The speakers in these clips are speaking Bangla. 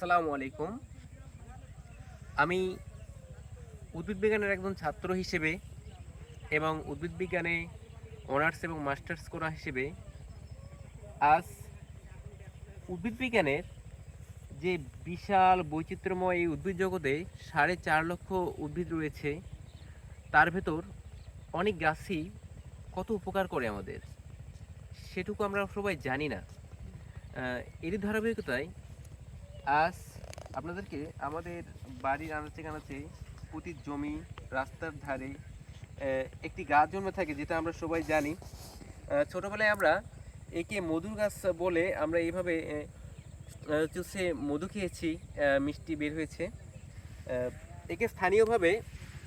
আসসালামু আলাইকুম। আমি উদ্ভিদ বিজ্ঞানের একজন ছাত্র হিসেবে এবং উদ্ভিদ বিজ্ঞানে অনার্স এবং মাস্টার্স করা হিসেবে আজ উদ্ভিদ বিজ্ঞানের যে বিশাল বৈচিত্র্যময় এই উদ্ভিদ জগতে সাড়ে চার লক্ষ উদ্ভিদ রয়েছে, তার ভেতর অনেক গাছই কত উপকার করে আমাদের, সেটুকু আমরা সবাই জানি না। এরই ধারাবাহিকতায় আজ আপনাদেরকে আমাদের বাড়ির আনাচে কানাচে প্রতি জমি, রাস্তার ধারে একটি গাছ জন্মে থাকে যেটা আমরা সবাই জানি। ছোটোবেলায় আমরা একে মধুর গাছ বলে আমরা এইভাবে চুষে মধু খেয়েছি মিষ্টি বের হয়েছে। একে স্থানীয়ভাবে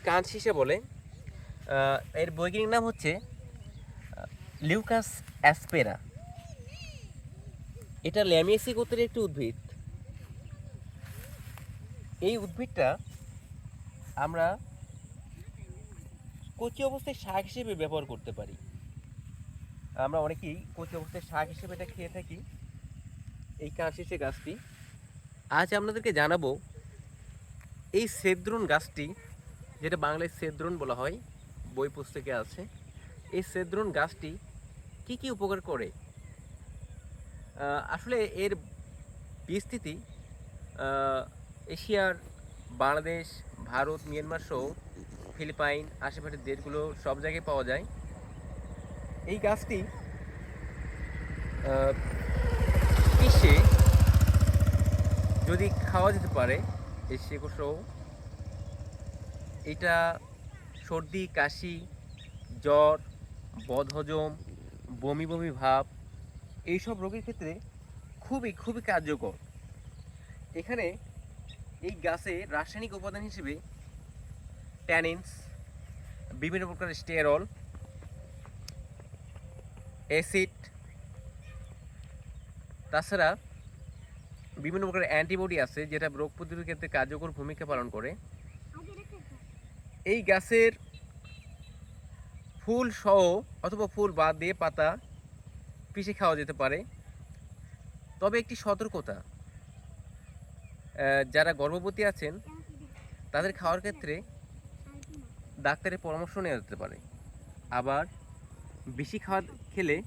কাঁচ শিশে বলে। এর বৈজ্ঞানিক নাম হচ্ছে লিউকাস অ্যাসপেরা। এটা ল্যামিয়েসি গোত্রের একটি উদ্ভিদ। এই উদ্ভিদটা আমরা কচি অবস্থায় শাক হিসেবে ব্যবহার করতে পারি। আমরা অনেকেই কচি অবস্থায় শাক হিসেবে এটা খেয়ে থাকি। এই কাঁচিসে গাছটি। আজ আপনাদেরকে জানাব এই সেদ্রুন গাছটি, যেটা বাংলায় সেদ্রুন বলা হয়, বই পুস্তকে আছে। এই সেদ্রুন গাছটি কি কি উপকার করে? আসলে এর বিস্তৃতি এশিয়ার, বাংলাদেশ, ভারত, মিয়ানমার সহ ফিলিপাইন, আশেপাশের দেশগুলো সব জায়গায় পাওয়া যায়। এই গাছটি পিষে যদি খাওয়া যেতে পারে এই শেকড় এটা সর্দি, কাশি, জ্বর, বদহজম, বমি বমি ভাব, এইসব রোগের ক্ষেত্রে খুবই খুবই কার্যকর। এখানে এই গাছে রাসায়নিক উপাদান হিসেবে ট্যানিনস বিভিন্ন প্রকার স্টেরল অ্যাসিড তাছাড়া বিভিন্ন প্রকার অ্যান্টিবডি আছে যেটা রোগ প্রতিরোধের ক্ষেত্রে কার্যকর ভূমিকা পালন করে। এই গাছের ফুল সহ অথবা ফুল বাদ দিয়ে পাতা পিষে খাওয়া যেতে পারে। তবে একটি সতর্কতা যারা গর্ভবতী আছেন, তাদের খাওয়ার ক্ষেত্রে ডাক্তারের পরামর্শ নেওয়া যেতে পারে। আবার বেশি খাওয়া খেলে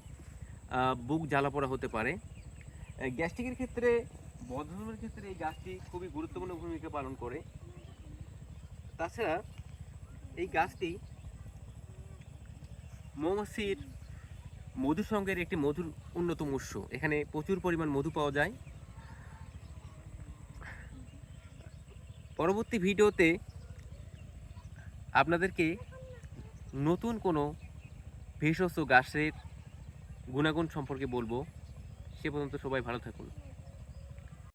বুক জ্বালা পোড়া হতে পারে। গ্যাস্ট্রিকের ক্ষেত্রে, বদহজমের ক্ষেত্রে এই গাছটি খুবই গুরুত্বপূর্ণ ভূমিকা পালন করে। তাছাড়া এই গাছটি মৌমাছির মধু সংগ্রহের একটি মধুর অন্যতম উৎস। এখানে প্রচুর পরিমাণ মধু পাওয়া যায়। পরবর্তী ভিডিওতে আপনাদেরকে নতুন কোনো ভেষজ গাছের গুণাগুণ সম্পর্কে বলব। সে পর্যন্ত সবাই ভালো থাকুন।